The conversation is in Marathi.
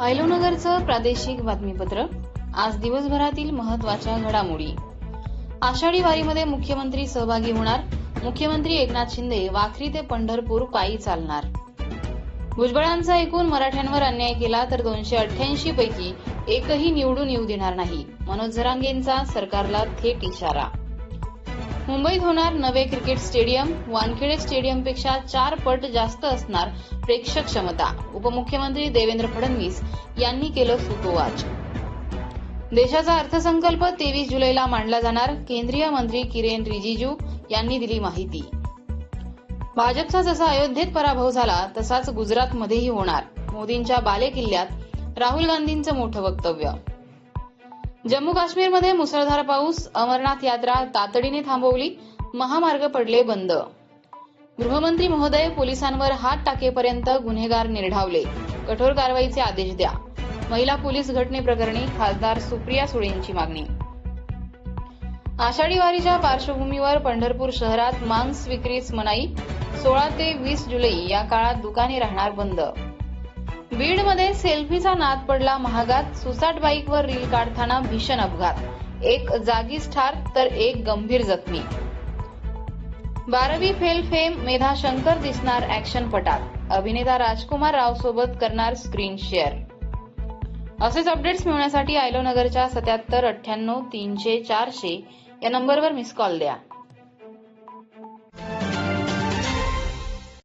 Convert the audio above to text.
आयलोनगरचं प्रादेशिक बातमीपत्र. आज दिवसभरातील महत्त्वाच्या घडामोडी. आषाढी वारीमध्ये मुख्यमंत्री सहभागी होणार. मुख्यमंत्री एकनाथ शिंदे वाखरी ते पंढरपूर पायी चालणार. भुजबळांचा एकूण मराठ्यांवर अन्याय केला तर दोनशे अठ्ठ्याऐंशी पैकी एकही निवडून येऊ देणार नाही. मनोज झरांगेंचा सरकारला थेट इशारा. मुंबईत होणार नवे क्रिकेट स्टेडियम. वानखेडे स्टेडियमपेक्षा चार पट जास्त असणार प्रेक्षक क्षमता. उपमुख्यमंत्री देवेंद्र फडणवीस यांनी केलं सुतोवाच देशाचा अर्थसंकल्प तेवीस जुलैला मांडला जाणार. केंद्रीय मंत्री किरेन रिजिजू यांनी दिली माहिती. भाजपचा जसा अयोध्येत पराभव झाला तसाच गुजरातमध्येही होणार. मोदींच्या बालेकिल्ल्यात राहुल गांधींचं मोठं वक्तव्य. जम्मू काश्मीरमध्ये मुसळधार पाऊस अमरनाथ यात्रा तातडीने थांबवली महामार्ग पडले बंद. गृहमंत्री महोदय पोलिसांवर हात टाकेपर्यंत गुन्हेगार निर्ढावले. कठोर कारवाईचे आदेश द्या. महिला पोलीस घटनेप्रकरणी खासदार सुप्रिया सुळेंची मागणी. आषाढी वारीच्या पार्श्वभूमीवर पंढरपूर शहरात मांस विक्रीस मनाई सोळा ते वीस जुलै या काळात दुकाने राहणार बंद. बीडमध्ये सेल्फीचा नाद पडला महागात. सुसाट बाईकवर रील काढताना भीषण अपघात. एक जागीच ठार तर एक गंभीर जखमी. बारावी फेल फेम मेधा शंकर दिसणार ऍक्शन पटात. अभिनेता राजकुमार राव सोबत करणार स्क्रीन शेअर असेच अपडेट्स मिळवण्यासाठी आयलो नगरच्या सत्याहत्तर अठ्ठ्याण्णव तीनशे चारशे या नंबरवर मिस कॉल द्या.